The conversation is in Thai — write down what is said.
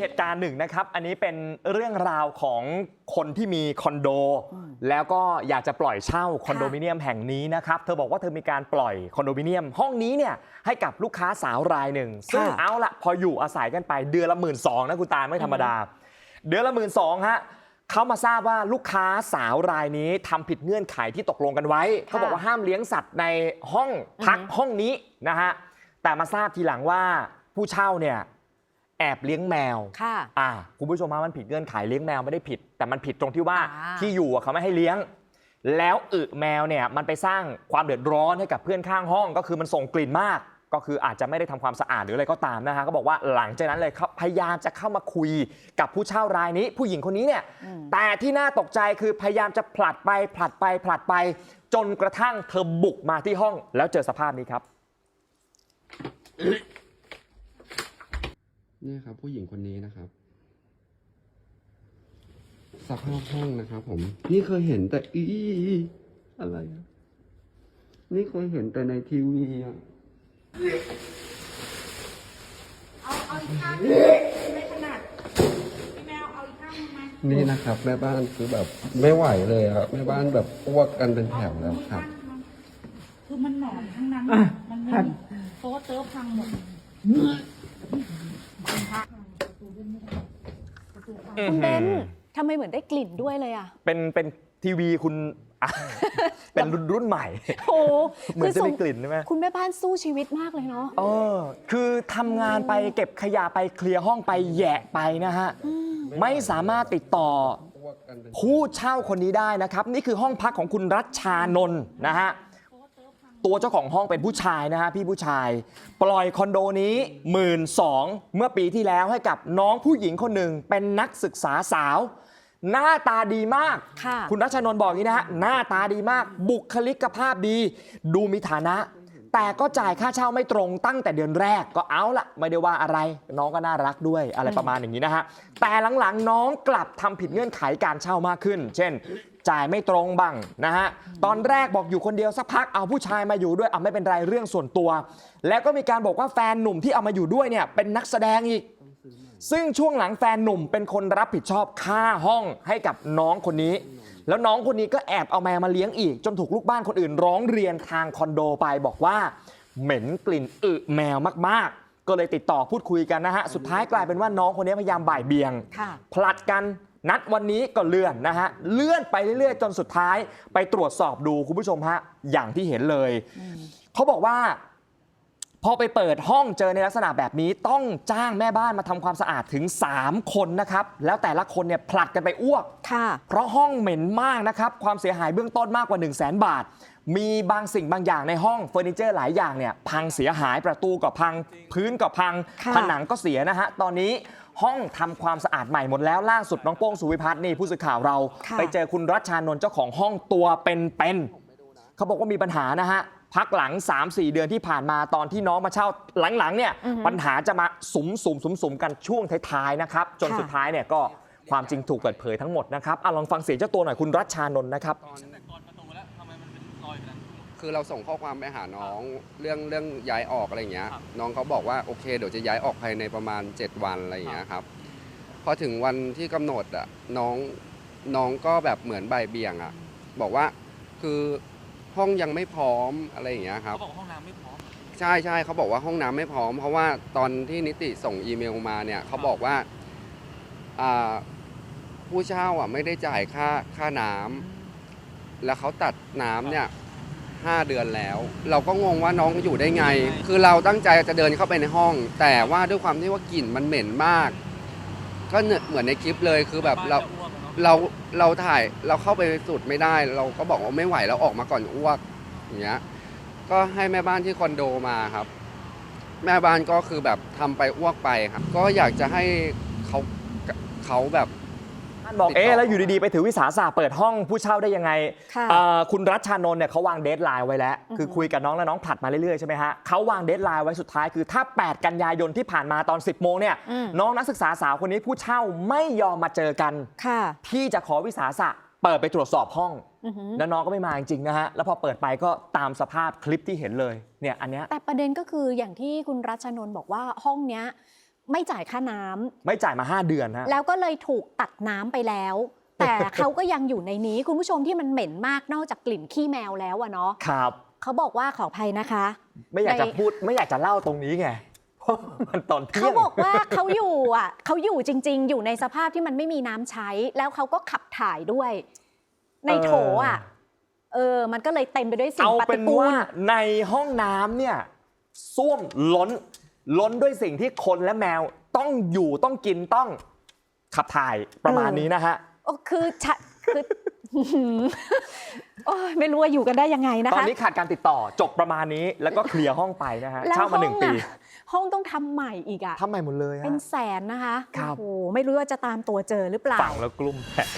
เหตุการณ์หนึ่งนะครับ อันนี้เป็นเรื่องราวของคนที่มีคอนโด แล้วก็อยากจะปล่อยเช่าคอนโดมิเนียมแห่งนี้นะครับ เธอบอกว่าเธอมีการปล่อยคอนโดมิเนียม ห้องนี้เนี่ยให้กับลูกค้าสาวรายหนึ่ง ซึ่งค่ะเอาละพออยู่อาศัยกันไปเดือนละหมื่นสองนะคุณตาลไม่ธรรมดา เดือนละหมื่นสองฮะเขามาทราบว่าลูกค้าสาวรายนี้ทำผิดเงื่อนไขที่ตกลงกันไว้ เขาบอกว่าห้ามเลี้ยงสัตว์ในห้องพักห้องนี้นะฮะแต่มาทราบทีหลังว่าผู้เช่าเนี่ย แอบเลี้ยงแมวค่ะ อ่าคุณผู้ชมว่ามันผิดเงื่อนไขเลี้ยงแมวไม่ได้ผิด แต่มันผิดตรงที่ว่าอ่า ที่อยู่อะเขาไม่ให้เลี้ยง แล้วอึแมวเนี่ยมันไปสร้างความเดือดร้อนให้กับเพื่อนข้างห้อง ก็คือมันส่งกลิ่นมาก ก็คืออาจจะไม่ได้ทำความสะอาดหรืออะไรก็ตามนะฮะก็บอกว่าหลังจากนั้นเลยเขาพยายามจะเข้ามาคุยกับผู้เช่ารายนี้ ผู้หญิงคนนี้เนี่ย อืมแต่ที่น่าตกใจคือพยายามจะผลัดไปผลัดไปผลัดไป จนกระทั่งเธอบุกมาที่ห้องแล้วเจอสภาพนี้ครับ นี่ครับ ผู้หญิงคนนี้นะครับสภาพห้องนะครับผม นี่เคยเห็นแต่อีอะไรอะนี่เคยเห็นแต่ในทีวีอะเอาเอาอีกข้างหนึ่งไม่ถนัดพี่แมวเอาอีกข้างหนึงมานี่นะครับ แม่บ้านคือแบบไม่ไหวเลยครับแม่บ้านแบบอ้วกกันเป็นแถวแล้วครับ คือมันหนอนทั้งนั้น มันมีโต๊ะเติร์ฟพังหมด พังประตูเล่นไม่ได้ประตูพังคุณเบนทำไมเหมือนได้กลิ่นด้วยเลยอะ เป็นเป็นทีวีคุณอะเป็นรุ่นรุ่นใหม่ โอ้เหมือนจะคืได้ส่งกลิ่นใช่ไหมคุณแม่บ้านสู้ชีวิตมากเลยเนาะเออ คือทำงานไปเก็บขยะไปเคลียร์ห้องไปแหยะไปนะฮะ ไม่สามารถติดต่ออ้วกกันเป็นผู้เช่าคนนี้ได้นะครับ นี่คือห้องพักของคุณรัชชานนท์นะฮะ ตัวเจ้าของห้องเป็นผู้ชายนะฮะพี่ผู้ชาย ปล่อยคอนโดนี้หมื่นสองเมื่อปีที่แล้วให้กับน้องผู้หญิงคนหนึ่งเป็นนักศึกษาสาว หน้าตาดีมากค่ะคุณรัชนนท์บอกอย่างนี้นะฮะหน้าตาดีมาก บุคลิกภาพดี ดูมีฐานะ แต่ก็จ่ายค่าเช่าไม่ตรงตั้งแต่เดือนแรกก็เอาละไม่ได้ว่าอะไร น้องก็น่ารักด้วยอะไรประมาณอย่างนี้นะฮะแต่หลังๆน้องกลับทำผิดเงื่อนไขการเช่ามากขึ้น เช่น จ่ายไม่ตรงบ้างนะฮะตอนแรกบอกอยู่คนเดียวสักพักเอาผู้ชายมาอยู่ด้วยเอาไม่เป็นไรเรื่องส่วนตัว แล้วก็มีการบอกว่าแฟนหนุ่มที่เอามาอยู่ด้วยเนี่ยเป็นนักแสดงอีก ซึ่งช่วงหลังแฟนหนุ่มเป็นคนรับผิดชอบค่าห้องให้กับน้องคนนี้ แล้วน้องคนนี้ก็แอบเอาแมวมาเลี้ยงอีก จนถูกลูกบ้านคนอื่น ร้องเรียนทางคอนโดไปบอกว่า เหม็นกลิ่นอึแมวมากๆ ก็เลยติดต่อพูดคุยกันนะฮะสุดท้ายกลายเป็นว่าน้องคนนี้พยายามบ่ายเบียงค่ะผลัดกัน นัดวันนี้ก็เลื่อนนะฮะ เลื่อนไปเรื่อยๆ จนสุดท้าย ไปตรวจสอบดูคุณผู้ชมฮะ อย่างที่เห็นเลย เขาบอกว่า พอไปเปิดห้องเจอในลักษณะแบบนี้ต้องจ้างแม่บ้านมาทำความสะอาดถึง 3 คนนะครับ แล้วแต่ละคนเนี่ยผลัดกันไปอ้วก ค่ะ เพราะห้องเหม็นมากนะครับ ความเสียหายเบื้องต้นมากกว่า 1 0 0 0 0แบาท มีบางสิ่งบางอย่างในห้องเฟอร์นิเจอร์หลายอย่างเนี่ยพังเสียหายประตูก็พัง พื้นก็พัง ค่ะ ผนังก็เสียนะฮะตอนนี้ ห้องทำความสะอาดใหม่หมดแล้วล่าสุดน้องโป้งสุวิพัฒน์นี่ผู้สื่อข่าวเราค่ะไปเจอคุณรัชชานนท์เจ้าของห้องตัวเป็นๆเขาบอกว่ามีปัญหานะฮะพักหลัง 3-4 เดือนที่ผ่านมาตอนที่น้องมาเช่าหลังๆเนี่ยปัญหาจะมาสุมสุมสุมสุมๆกันช่วงท้ายๆนะครับจนค่ะสุดท้ายเนี่ยก็ความจริงถูกเปิดเผยทั้งหมดนะครับอะลองฟังเสียงเจ้าตัวหน่อยคุณรัชชานนท์นะครับ คือเราส่งข้อความไปหาน้องเรื่องเรื่องย้ายออกอะไรอย่างเงี้ยน้องเขาบอกว่าโอเคเดี๋ยวจะย้ายออกภายในประมาณ 7 วันอะไรอย่างเงี้ยครับพอถึงวันที่กำหนดอะน้องน้องก็แบบเหมือนใบายเบี่ยงอะบอกว่าคือห้องยังไม่พร้อมอะไรอย่างเงี้ยครับ เขาบอกห้องน้ำไม่พร้อม ใช่ใช่เขาบอกว่าห้องน้ำไม่พร้อม เพราะว่าตอนที่นิติส่งอีเมลมาเนี่ยเขาบอกว่าอ่าผู้เช่าอะไม่ได้จ่ายค่าค่าน้ำแล้วเขาตัดน้ำเนี่ย ห้าเดือนแล้ว เราก็งงว่าน้องอยู่ได้ไง คือเราตั้งใจจะเดินเข้าไปในห้อง แต่ว่าด้วยความที่ว่ากลิ่นมันเหม็นมาก ก็เนี่ยเหมือนในคลิปเลยคือแบบเราเราเราถ่ายเราเข้าไปสุดไม่ได้ เราก็บอกว่าไม่ไหวเราออกมาก่อนอ้วกอย่างเงี้ยก็ให้แม่บ้านที่คอนโดมาครับ แม่บ้านก็คือแบบทำไปอ้วกไปครับ ก็อยากจะให้เขาเขาแบบท่านบอกติดต่อเอ๊ะแล้วอยู่ดีๆ ไปถือวิสาสะเปิดห้องผู้เช่าได้ยังไงค่ะเอ่อคุณรัชชานนท์เนี่ยเขาวางเดทไลน์ไว้แล้ว คือคุยกับน้องแล้วน้องผลัดมาเรื่อยๆใช่ไหมฮะเขาวางเดทไลน์ไว้สุดท้ายคือถ้า 8 กันยายนที่ผ่านมาตอน 10 โมงเนี่ยอืมน้องนักศึกษาสาวคนนี้ผู้เช่าไม่ยอมมาเจอกันค่ะที่จะขอวิสาสะเปิดไปตรวจสอบห้องอือหือแล้วน้องก็ไม่มาจริงๆนะฮะ แล้วพอเปิดไปก็ตามสภาพคลิปที่เห็นเลย เนี่ยอันเนี้ย แต่ประเด็นก็คืออย่างที่คุณรัชนนท์บอกว่าห้องเนี้ย ไม่จ่ายค่าน้ำไม่จ่ายมา 5 เดือนฮะ แล้วก็เลยถูกตัดน้ำไปแล้ว แต่เขาก็ยังอยู่ในนี้คุณผู้ชมที่มันเหม็นมากนอกจากกลิ่นขี้แมวแล้วอะเนาะครับ เขาบอกว่าขออภัยนะคะ ไม่อยากจะในพูดไม่อยากจะเล่าตรงนี้ไงเพราะมันตอนเที่เขายงบอกว่าเขาอยู่อะเขาอยู่จริง ๆ อยู่ในสภาพที่มันไม่มีน้ำใช้ แล้วเขาก็ขับถ่ายด้วย ในโถอะ เออ มันก็เลยเต็มไปด้วยสิ่งเอาปเป็ฏินกูว่าลในห้องน้ำเนี่ยส้วมล้น ล้นด้วยสิ่งที่คนและแมวต้องอยู่ต้องกินต้องขับถ่ายประมาณเออนี้นะฮะโอ้คือชะคือโอ้ยไม่รู้ว่าอยู่กันได้ยังไงนะตอนคะนี้ขาดการติดต่อจบประมาณนี้แล้วก็เคลียร์ห้องไปนะฮะแล้วเช่ามาหนึ่งห้ปีอะ ห้องต้องทำใหม่อีกอะทำใหม่หมดเลยเป็นฮะแสนนะคะ ครับ โอ้โห ไม่รู้ว่าจะตามตัวเจอหรือเปล่า ฟังแล้วกลุ้มแผน